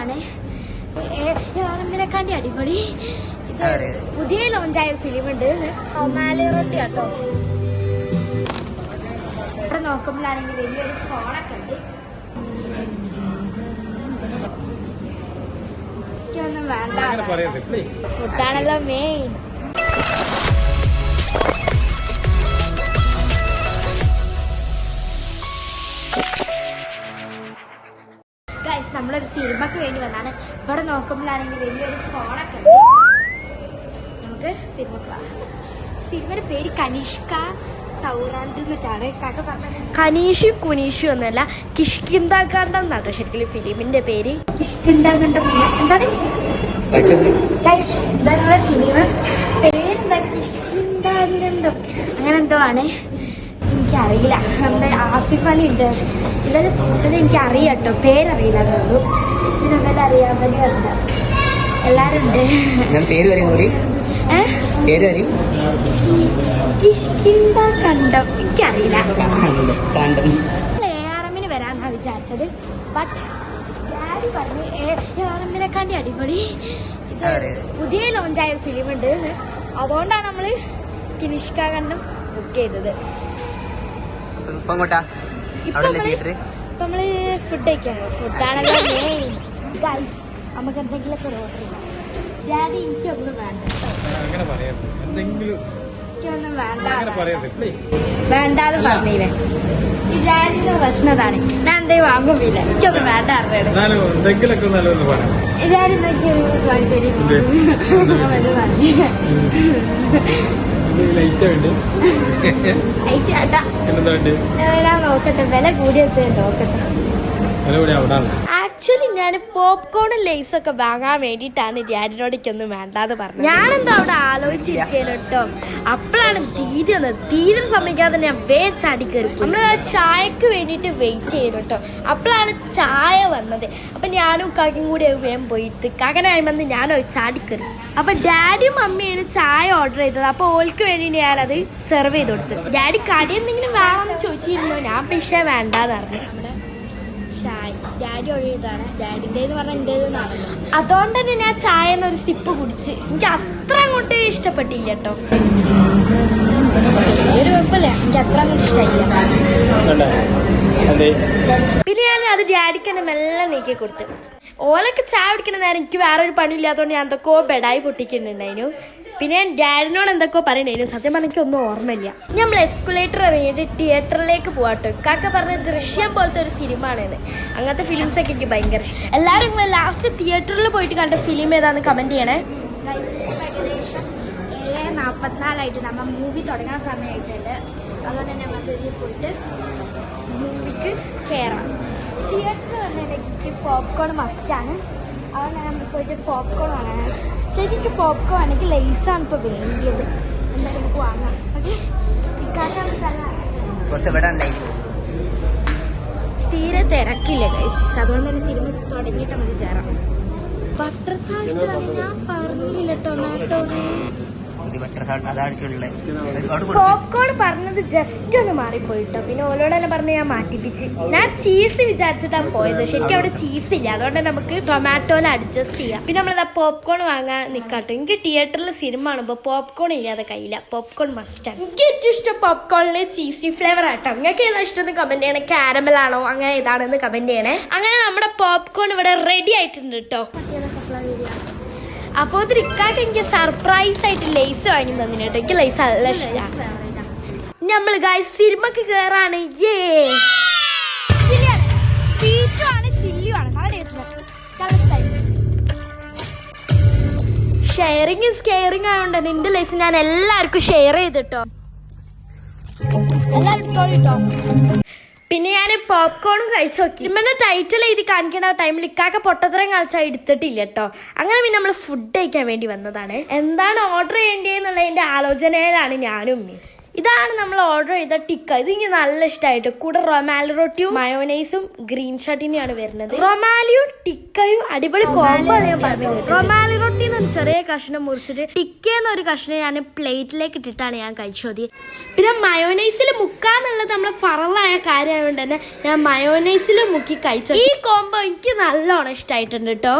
ആണ് കണ്ടി അടിപൊളി. ഇത്. പുതിയ ലോഞ്ചായ ഫിലിം ഉണ്ട്. റൊട്ടി കേട്ടോ ഇവിടെ നോക്കുമ്പോഴാണെങ്കിൽ വലിയൊരു ഫോണൊക്കെ ഉണ്ട്. എനിക്കൊന്നും വേണ്ട. ഫുഡാണല്ലോ മെയിൻ ഗൈസ് നമ്മളൊരു സിനിമക്ക് വേണ്ടി വന്നാണ്. ഇവിടെ നോക്കുമ്പോഴാണെങ്കിൽ വലിയൊരു ഫോണൊക്കെ ഉണ്ട്. നമുക്ക് സിനിമക്ക് പോവാം. സിനിമയുടെ പേര് കനിഷ്ക തൗറാണ്ട് എന്നിട്ടാണ് കാക്ക പറഞ്ഞത്. കനീഷും കുനീഷും ഒന്നുമല്ല കിഷ്കിന്താകാണ്ടം എന്നാട്ടോ ശരിക്കും ഫിലിമിന്റെ പേര്. കിഷ്കിന്താകണ്ടം എന്താണ്? ഫിലിം പേരെന്താ കിഷ്കിന്താകണ്ടം അങ്ങനെ എന്തോ ആണ്. എനിക്കറിയില്ല. നമ്മുടെ ആസിഫ് അലി ഉണ്ട്. ഇവർ കൂടുതൽ എനിക്ക് അറിയാം കേട്ടോ. പേരറിയില്ല എന്നുള്ളൂ പിന്നെ ഇവരെ അറിയാൻ വേണ്ടി വന്നത് എല്ലാരും ഉണ്ട്. പേര് വരും കൂടി. പേര് വരും കിഷ്കിന്ത കണ്ടം. എനിക്കറിയില്ല. എ ആർ എമ്മിന് വരാന്നാ വിചാരിച്ചത്. ബട്ട് ഡാഡി പറഞ്ഞു എ ആർ കണ്ടി അടിപൊളി. ഇത്. പുതിയ ലോഞ്ചായ ഫിലിം ഉണ്ട്. അതുകൊണ്ടാണ് നമ്മൾ കിനിഷ്ക കണ്ടം ബുക്ക് ചെയ്തത്. ഇപ്പൊ അങ്ങോട്ടാ ഇപ്പൊ അവിടെ തിയേറ്റർ നമ്മൾ ഫുഡ് കഴിക്കാണ് ഫുഡാണല്ലോ നമുക്ക് എന്തെങ്കിലുമൊക്കെ ഒരു ഓർഡർ ചെയ്യാം ഡാഡി എനിക്കൊന്നും വേണ്ട അങ്ങനെ പറയരുത് എന്തെങ്കിലും വേണ്ടാന്ന് പറഞ്ഞില്ലേ ഈ ഡാഡിന്റെ പ്രശ്നം അതാണ് ഞാൻ എന്തെങ്കിലും വാങ്ങുമില്ല എനിക്കൊന്നും വേണ്ട പറയാം ഡാഡി എന്തൊക്കെ ഞാൻ നോക്കട്ടെ. വില കൂടിയത് നോക്കട്ടെ. വില കൂടി അവിടെ ആക്ച്വലി ഞാൻ പോപ്കോണും ലേസും ഒക്കെ വാങ്ങാൻ വേണ്ടിയിട്ടാണ് ഡാഡിനോടൊക്കൊന്നും വേണ്ടാന്ന് പറഞ്ഞത്. ഞാനെന്താ അവിടെ ആലോചിച്ചിരിക്കേനു കേട്ടോ? അപ്പോഴാണ് തീരെ വന്നത്. തീരെ സമ്മതിക്കാതെ ഞാൻ വേ ചാടി കയറി നമ്മൾ ചായക്ക് വേണ്ടിയിട്ട് വെയിറ്റ് ചെയ്യുന്നു കേട്ടോ. അപ്പോഴാണ് ചായ വന്നത്. അപ്പം ഞാനും കാക്കും കൂടി വേഗം പോയിട്ട് കകനായി വന്ന് ഞാനോ ചാടി കയറി അപ്പം ഡാഡിയും മമ്മിയും ചായ ഓർഡർ ചെയ്തത്. അപ്പോൾ ഓൾക്ക് വേണ്ടി ഞാനത് സെർവ് ചെയ്ത് കൊടുത്തു. ഡാഡി കടി എന്തെങ്കിലും വേണമെന്ന് ചോദിച്ചിരുന്നു? ഞാൻ പക്ഷേ വേണ്ടാന്ന് പറഞ്ഞു. ചായ. ഡാഡി ഒഴിയതാണ് ഡാഡിന്റെ എന്ന് പറഞ്ഞാൽ എന്റേതെന്നാണ് അതുകൊണ്ട് തന്നെ ഞാൻ ചായ എന്നൊരു സിപ്പ് കുടിച്ച് എനിക്ക് അത്ര അങ്ങോട്ട് ഇഷ്ടപ്പെട്ടില്ല കേട്ടോ. ഒരു കുഴപ്പമില്ല. എനിക്ക് അത്ര അങ്ങോട്ട് ഇഷ്ടമായില്ല പിന്നെ ഞാൻ അത് ഡാഡിക്ക് തന്നെ മെല്ലെ നീക്കി കൊടുത്തു. ഓലൊക്കെ ചായ കുടിക്കുന്ന നേരം എനിക്ക് വേറൊരു പണിയില്ലാത്തതുകൊണ്ട് ഞാൻ എന്തൊക്കെയോ ബെഡായി പൊട്ടിക്കുന്നുണ്ടായിരുന്നു. പിന്നെ ഞാൻ ഡാഡിനോട് എന്തൊക്കെയോ പറയണേ സത്യം എനിക്ക് ഒന്നും ഓർമ്മയില്ല. നമ്മൾ എസ്കുലേറ്റർ ഇറങ്ങിയിട്ട് തിയേറ്ററിലേക്ക് പോവാട്ടോ. കാക്ക പറഞ്ഞ ദൃശ്യം പോലത്തെ ഒരു സിനിമ ആണെന്ന് അങ്ങനത്തെ ഫിലിംസ് ഒക്കെ എനിക്ക് ഭയങ്കര ഇഷ്ടം. എല്ലാവരും ലാസ്റ്റ് തിയേറ്ററിൽ പോയിട്ട് കണ്ട ഫിലിം ഏതാന്ന് കമന്റ് ചെയ്യണേ. നാൽപ്പത്തിനാലായിട്ട് നമ്മൾ മൂവി തുടങ്ങാൻ സമയമായിട്ടുണ്ട് അതുകൊണ്ട് തന്നെ നമുക്ക് പോയിട്ട് മൂവിക്ക് കയറാം തിയേറ്ററിൽ വന്നിട്ട് പോപ്കോൺ മസ്റ്റാണ് അതുകൊണ്ട് നമ്മൾ പോയിട്ട് പോപ്കോൺ വാങ്ങാൻ ശരിക്കും പോപ്കോൺ ആണെങ്കിൽ ലേസാണ് ഇപ്പോൾ വേണ്ടിയത്. എന്തായാലും നമുക്ക് വാങ്ങാം. തീരെ. തിരക്കില്ല ഗൈസ് അതുകൊണ്ട് തന്നെ സിനിമ തുടങ്ങിയിട്ട് നമുക്ക് കയറാം ബട്ടർ സാൾട്ട് ഞാൻ പറഞ്ഞില്ല ടൊമാറ്റോന്ന് ഇത് ബട്ടർ സാൾട്ട് അവിടെ പോപ്കോൺ പറഞ്ഞത് ജസ്റ്റ് ഒന്ന് മാറിപ്പോയിട്ടോ. പിന്നെ ഓലോട് തന്നെ പറഞ്ഞ് ഞാൻ മാറ്റിപ്പിച്ച്. ഞാൻ ചീസ് വിചാരിച്ചിട്ടാണ് പോയത്. ശരിക്കും അവിടെ ചീസ് ഇല്ല. അതുകൊണ്ട് നമുക്ക് ടൊമാറ്റോയിൽ അഡ്ജസ്റ്റ് ചെയ്യാം. പിന്നെ നമ്മളത് പോപ്കോൺ വാങ്ങാൻ നിൽക്കാട്ടോ എനിക്ക് തിയേറ്ററിൽ സിനിമ കാണുമ്പോൾ പോപ്കോൺ ഇല്ലാതെ കയ്യില്ല. പോപ്കോൺ മസ്റ്റാണ് എനിക്ക് ഏറ്റവും ഇഷ്ടം പോപ്കോണിൽ ചീസി ഫ്ലേവർ ആട്ടോ. നിങ്ങൾക്ക് ഏതാ ഇഷ്ടം കമന്റ് ചെയ്യണേ. കാരമൽ ആണോ? അങ്ങനെ ഏതാണെന്ന് കമന്റ് ചെയ്യണേ. അങ്ങനെ നമ്മുടെ പോപ്കോൺ ഇവിടെ റെഡി ആയിട്ടുണ്ട് കേട്ടോ അപ്പോൾ ഇത് ഇക്കാക്ക് എനിക്ക് സർപ്രൈസ് ആയിട്ട് ലേസ് വാങ്ങി തന്നിന് കേട്ടോ. എനിക്ക് ലേസ് നല്ല ഇഷ്ടമാണ് നമ്മൾ ഗായ് സിനിമക്ക് കേറാണ്. യേ ചില്ലിയാണ്. സ്വീറ്റും ആണ് ചില്ലിയും നല്ല ടേസ്റ്റ് നല്ല ഇഷ്ടമായി ഷെയറിങ് ഇസ് കെയറിങ് ആയതുകൊണ്ട് നിന്റെ ലേസ് ഞാൻ എല്ലാവർക്കും ഷെയർ ചെയ്തിട്ടോ എല്ലാവർക്കും പിന്നെ ഞാൻ പോപ്കോണും കഴിച്ചു നോക്കി. ഇമ്മന്റെ ടൈറ്റിൽ എഴുതി കാണിക്കേണ്ട ടൈമിൽ ഇക്കാക്ക പൊട്ടത്തരം കളിച്ചാൽ എടുത്തിട്ടില്ല കേട്ടോ അങ്ങനെ പിന്നെ നമ്മൾ ഫുഡ് കഴിക്കാൻ വേണ്ടി വന്നതാണ്. എന്താണ് ഓർഡർ ചെയ്യേണ്ടതെന്നുള്ളതിന്റെ ആലോചനയിലാണ് ഞാനും ഇതാണ് നമ്മൾ ഓർഡർ ചെയ്ത ടിക്ക. ഇത് എനിക്ക് നല്ല ഇഷ്ടമായിട്ട് കൂടെ റൊമാലി റൊട്ടിയും മയോനൈസും ഗ്രീൻ ഷർട്ടിനെയാണ് വരുന്നത്. റൊമാലിയും ടിക്കയും അടിപൊളി കോംബോ ഞാൻ പറഞ്ഞു റൊമാലി റൊട്ടി എന്നൊരു ചെറിയ കഷ്ണം മുറിച്ചിട്ട് ടിക്ക എന്നൊരു കഷ്ണം ഞാൻ പ്ലേറ്റിലേക്ക് ഇട്ടിട്ടാണ് ഞാൻ കഴിച്ചത്. പിന്നെ മയോനൈസിൽ മുക്കാന്നുള്ളത് നമ്മളെ ഫറലായ കാര്യമായതുകൊണ്ട് തന്നെ ഞാൻ മയോനൈസിൽ മുക്കി കഴിച്ചു ഈ കോംബോ എനിക്ക് നല്ലോണം ഇഷ്ടമായിട്ടുണ്ട് കേട്ടോ